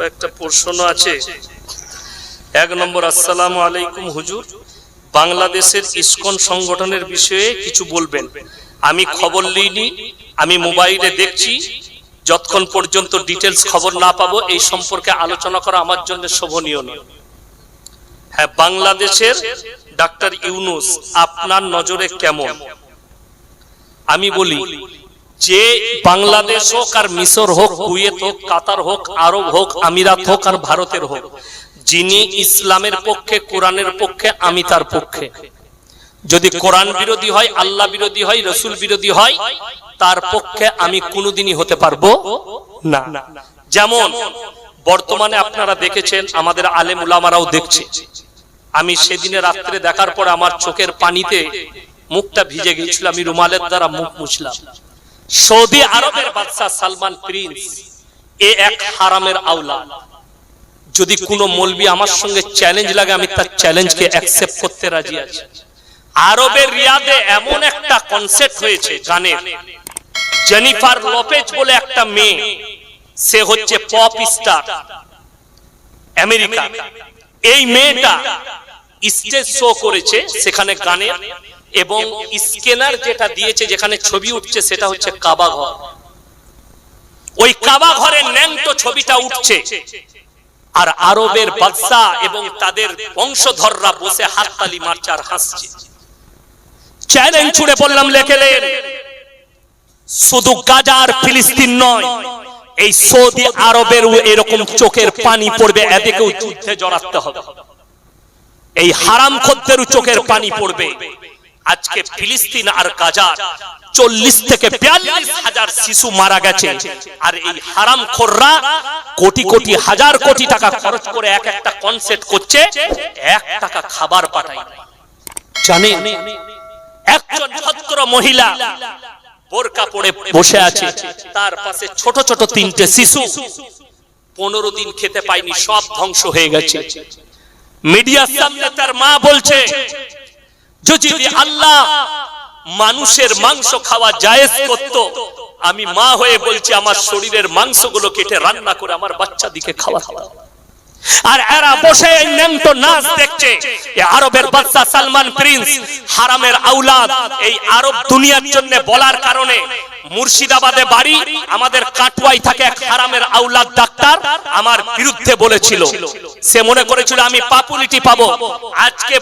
কয়েকটা প্রশ্ন আছে। এক নম্বর, আসসালামু আলাইকুম হুজুর। বাংলাদেশের ইসকন সংগঠনের বিষয়ে কিছু বলবেন। আমি খবর লিইনি, আমি মোবাইলে দেখছি। যতক্ষণ পর্যন্ত ডিটেলস খবর না পাবো, এই সম্পর্কে আলোচনা করা আমার জন্য শোভনীয় নয়। হ্যাঁ বাংলাদেশের ডাক্তার ইউনুস, আপনার নজরে কেমন? আমি বলি যে বাংলাদেশ হোক আর মিশর হোক, কুয়েত হোক, কাতার হোক, আরব হোক, আমিরাত হোক আর ভারতের হোক, যিনি ইসলামের পক্ষে, কোরআনের পক্ষে, আমি তার পক্ষে। যদি কোরআন বিরোধী হয়, আল্লাহ বিরোধী হয়, রসুল বিরোধী হয়, তার পক্ষে আমি কোনোদিনই হতে পারব না। যেমন, বর্তমানে আপনারা দেখেছেন, আমাদের আলেম উলামারাও দেখছে। আমি সেদিনে রাত্রে দেখার পর আমার চোখের পানিতে মুখটা ভিজে গিয়েছিল, আমি রুমালের দ্বারা মুখ মুছলাম। সৌদি আরবের বাদশাহ সালমান প্রিন্স এ এক হারামের আওলা যদি কোনো মলবি আমার সঙ্গে চ্যালেঞ্জ লাগে আমি তার চ্যালেঞ্জকে অ্যাকসেপ্ট করতে রাজি আছি। আরবের রিয়াদে এমন একটা কনসেপ্ট হয়েছে গানের। জেনিফার লোপেজ বলে একটা মেয়ে। সে হচ্ছে পপ স্টার আমেরিকা। এই মেয়েটা স্টেজ শো করেছে সেখানে গানের। এবং স্ক্যানার যেটা দিয়েছে, যেখানে ছবি উঠছে, সেটা হচ্ছে কাবা ঘর। ওই কাবা ঘরের ন্যাংটো ছবিটা উঠছে। আর আরবের বাদশা এবং তাদের বংশধররা বসে হাততালি মারছে হাসছে। চ্যালেঞ্জ ছুড়ে বললাম লেখেলেন শুধু গাজা আর ফিলিস্তিন নয়, এই সৌদি আরবের এরকম চোখের পানি পড়বে, এদিকেও যুদ্ধে জড়াতে হবে। এই হারাম খদ্দেরও চোখের পানি পড়বে। আজকে ফিলিস্তিন আর গাজার চল্লিশ থেকে বিয়াল্লিশ হাজার শিশু মারা গেছে। আর এই হারাম খোররা কোটি কোটি হাজার কোটি টাকা খরচ করে এক একটা কনসেপ্ট করছে, এক টাকা খাবার পাঠায়। জানেন, একজন ভদ্র মহিলা বোরকা পরে বসে আছে, তার পাশে ছোট ছোট তিনটে শিশু। পনেরো দিন খেতে পায়নি, সব ধ্বংস হয়ে গেছে। মিডিয়ার সামনে তার মা বলছে যদি আল্লাহ মানুষের মাংস খাওয়া জায়েজ করত আমি মা হয়ে বলছি আমার শরীরের মাংসগুলো কেটে রান্না করে আমার বাচ্চা দিকে খাওয়া খাওয়া আর এরা বসে ন্যাংটো নাচ দেখছে আরবের বাদশা সালমান প্রিন্স হারামের আউলাদ এই আরব দুনিয়ার জন্য বলার কারণে মুর্শিদাবাদে বাড়ি আমাদের কাটুয়াই থাকে এক হারামের আউলাদ ডাক্তার আমার বিরুদ্ধে বলেছিল। সে মনে করেছিল, আমি পাপুলিটি পাবো। আজকে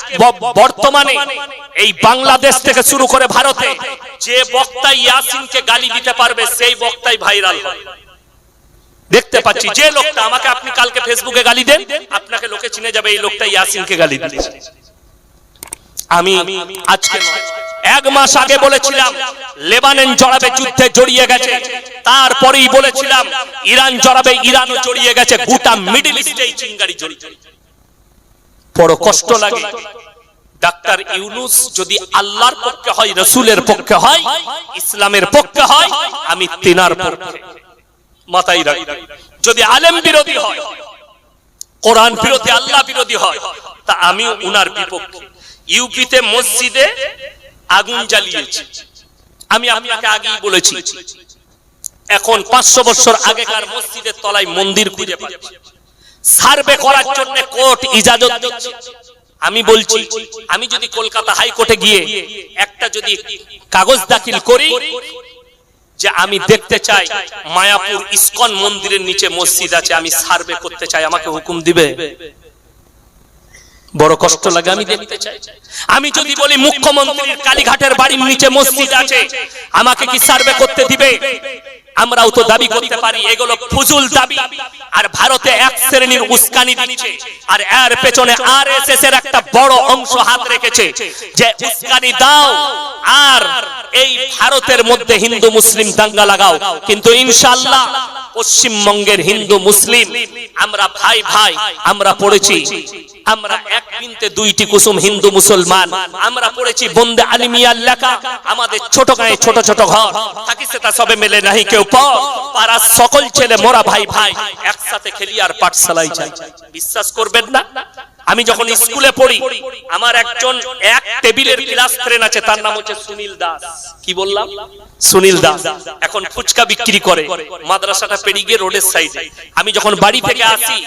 বর্তমানে এই বাংলাদেশ থেকে শুরু করে ভারতে যে বক্তা ইয়াসিনকে গালি দিতে পারবে, সেই বক্তাই ভাইরাল হয়। দেখতে পাচ্ছি, যে লোকটা আমাকে আপনি কালকে ফেসবুকে গালি দেন, আপনাকে লোকে চিনে যাবে, এই লোকটা ইয়াসিনকে গালি দিয়েছে। আমি আজকে এক মাস আগে বলেছিলাম, লেবানন জড়াবে যুদ্ধে জড়িয়ে গেছে। তারপরেই বলেছিলাম, ইরান জড়াবে, ইরানও জড়িয়ে গেছে। গোটা মিডল ইস্টে এই চিঙ্গারি জড়িয়ে বড় কষ্ট লাগে। ডাক্তার ইউনুস যদি আল্লাহর পক্ষে হয়, রসুলের পক্ষে হয়, ইসলামের পক্ষে হয়, আমি তিনার পক্ষে। মাথায় রাখি। যদি আলেম বিরোধী হয়, কোরআন বিরোধী, আল্লাহ বিরোধী হয়, তা আমি উনার বিপক্ষে। ইউপিতে মসজিদে আগুন জ্বালিয়েছি। আমি আপনাকে আগেই বলেছি, এখন পাঁচশো বছর আগেকার মসজিদের তলায় মন্দির খুঁজে পাচ্ছি সার্ভে করার জন্য কোর্ট ইজাজত দিচ্ছে। আমি বলছি, আমি যদি কলকাতা হাইকোর্টে গিয়ে একটা যদি কাগজ দাখিল করি যে আমি দেখতে চাই মায়াপুর ইস্কন মন্দিরের নিচে মসজিদ আছে, আমি সার্ভে করতে চাই, আমাকে হুকুম দিবে? বড় কষ্ট লাগে, আমি দেখতে চাই। আমি যদি বলি মুখ্যমন্ত্রীর কালীঘাটের বাড়ির নিচে মসজিদ আছে, আমাকে কি সার্ভে করতে দিবে? আমরাও তো দাবি করতে পারি, এগুলো ফুজুল দাবি। আর ভারতে এক শ্রেণির উস্কানি দিচ্ছে, আর এর পেছনে আর এর একটা বড় অংশ হাত রেখেছে, যে উস্কানি দাও, আর এই ভারতের মধ্যে হিন্দু মুসলিম দাঙ্গা লাগাও। কিন্তু ইনশাআল্লাহ পশ্চিমবঙ্গের হিন্দু মুসলিম, আমরা ভাই ভাই, আমরা পড়েছি আমরা এক বিনতে দুইটি কুসুম হিন্দু মুসলমান। আমরা পড়েছি বন্দে আলিমিয়ার লেখা। আমাদের ছোট গায়ে ছোট ছোট ঘর। থাকিছে তা সবে মেলে নাহি কেউ পর। সকল ছেলে মোরা ভাই ভাই। একসাথে খেলি আর পাঠশালায় যাই। বিশ্বাস করবেন না? আমি যখন স্কুলে পড়ি, আমার একজন এক টেবিলের ক্লাস ফ্রেন্ড আছে, তার নাম হচ্ছে সুনীল দাস। কি বললাম? সুনীল দাস। এখন ফুচকা বিক্রি করে, মাদ্রাসাটা পেরিয়ে রোডের সাইডে আমি যখন বাড়ি থেকে আসি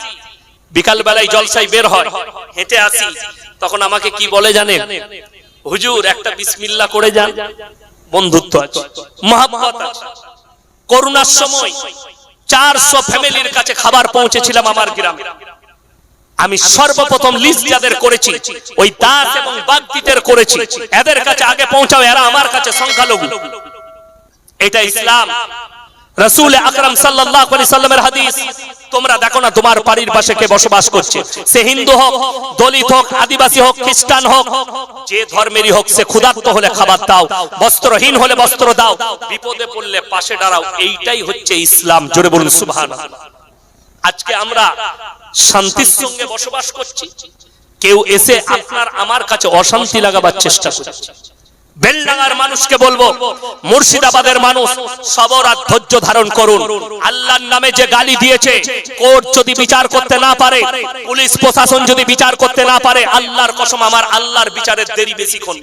বিকাল বেলায় জলসাই বের হয় হেঁটে আসি, তখন আমাকে কি বলে জানেন? হুজুর, একটা বিসমিল্লা করে যান। বন্ধুত্ব আছে আছে। করোনার সময় চারশো ফ্যামিলির কাছে খাবার পৌঁছেছিলাম আমার গ্রামে। আমি সর্বপ্রথম লিস্ট যাদের করেছি, ওই দাস এবং বাগদিদের করেছি। এদের কাছে আগে পৌঁছাও, এরা আমার কাছে সংখ্যালঘু। এটা ইসলাম। রসুল আকরাম সাল্লামের হাদিস, তোমরা দেখো না তোমার বাড়ির পাশে কে বসবাস করছে। সে হিন্দু হোক, দলিত হোক, আদিবাসী হোক, খ্রিস্টান হোক, যে ধর্মেরই হোক, সে ক্ষুধার্ত হলে খাবার দাও, বস্ত্রহীন হলে বস্ত্র দাও, বিপদে পড়লে পাশে দাঁড়াও, এইটাই হচ্ছে ইসলাম। জোরে বলুন, সুবহানাল্লাহ। আজকে আমরা শান্তির সঙ্গে বসবাস করছি। কেউ এসে আপনার, আমার কাছে অশান্তি লাগাবার চেষ্টা করছে। বেলডাঙ্গার মানুষকে বলব, মুর্শিদাবাদের মানুষ সবর আর ধৈর্য ধারণ করুন আল্লাহর নামে যে গালি দিয়েছে, কোর্ট যদি বিচার করতে না পারে, পুলিশ প্রশাসন যদি বিচার করতে না পারে, আল্লাহর কসম আমার আল্লাহর বিচারের দেরি বেশি নয়।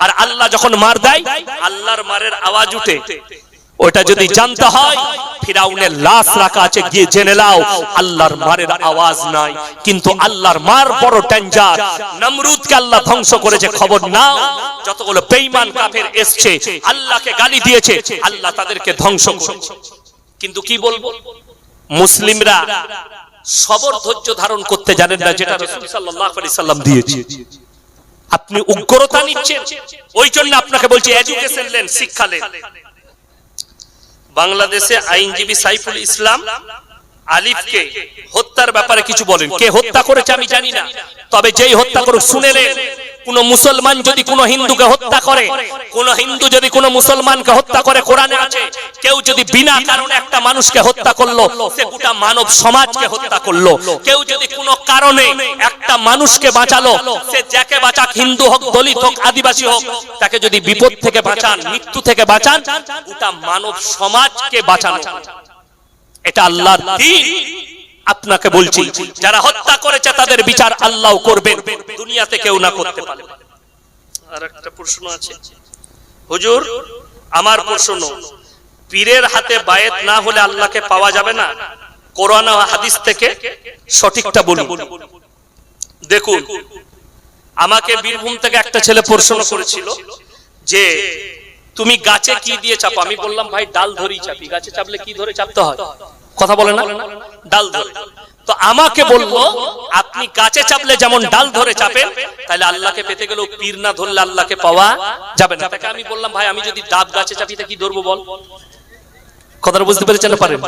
আর আল্লাহ যখন মার দেয়, আল্লাহর মারের আওয়াজ উঠে ওটা যদি জানতে হয় ফিরাউনের লাশ রাখা আছে গিয়ে জেনে নাও আল্লাহর মারের আওয়াজ নাই। কিন্তু আল্লাহর মার বড় ডেঞ্জার নমরুদকে আল্লাহ ধ্বংস করেছে খবর নাও। যতগুলো বেঈমান কাফের এসছে আল্লাহকে গালি দিয়েছে আল্লাহ তাদেরকে ধ্বংস করেছে। কিন্তু কি বলব? মুসলিমরা সবর ধৈর্য ধারণ করতে জানেন না যেটা রাসূল সাল্লাল্লাহু আলাইহি সাল্লাম দিয়েছে। আপনি উগ্রতা নিচ্ছেন। ওই জন্য আপনাকে বলছি এডুকেশন লেন শিক্ষা লেন। বাংলাদেশে আইনজীবী সাইফুল ইসলাম আলিফকে হত্যার ব্যাপারে কিছু বলেন। কে হত্যা করেছে আমি জানি না। তবে যেই হত্যা করুক শুনেলেন কোন মুসলমান যদি কোনো হিন্দুকে হত্যা করে, কোন হিন্দু যদি কোনো মুসলমানকে হত্যা করে, কোরআনে আছে, কেউ যদি বিনা কারণে একটা মানুষকে হত্যা করল, সে গোটা মানব সমাজকে হত্যা করল। কেউ যদি কোনো কারণে একটা মানুষকে বাঁচালো, সে যাকে বাঁচাক হিন্দু হোক, দলিত হোক, আদিবাসী হোক, তাকে যদি বিপদ থেকে বাঁচান, মৃত্যু থেকে বাঁচান, গোটা মানব সমাজকে বাঁচানো। এটা আল্লাহর আপনাকে বলছি, যারা হত্যা করেছে তাদের বিচার আল্লাহ করবেন। দুনিয়াতে কেউ না করতে পারে আর একটা প্রশ্ন আছে। হুজুর, আমার প্রশ্ন, পীরের হাতে বায়েত না হলে আল্লাহকে পাওয়া যাবে না? কোরআন হাদিস থেকে সঠিকটা বলুন। দেখুন, আমাকে বীরভূম থেকে একটা ছেলে প্রশ্ন করেছিল যে, তুমি গাছে কি দিয়ে চাপো? আমি বললাম, ভাই, ডাল ধরেই চাপি। গাছে চাপলে কি ধরে চাপতে হয়? কথা বলে না? ডাল ধরে। তো আমাকে বলব আপনি গাছে চাপলে যেমন ডাল ধরে চাপেন, তাহলে আল্লাহকে পেতে গেলেও পীর না ধরলে আল্লাহকে পাওয়া যাবে না। তাকে আমি বললাম, ভাই, আমি যদি ডাব গাছে চাপি, তা কি ধরবো বল? কথাটা বুঝতে পেরেছেন পারেন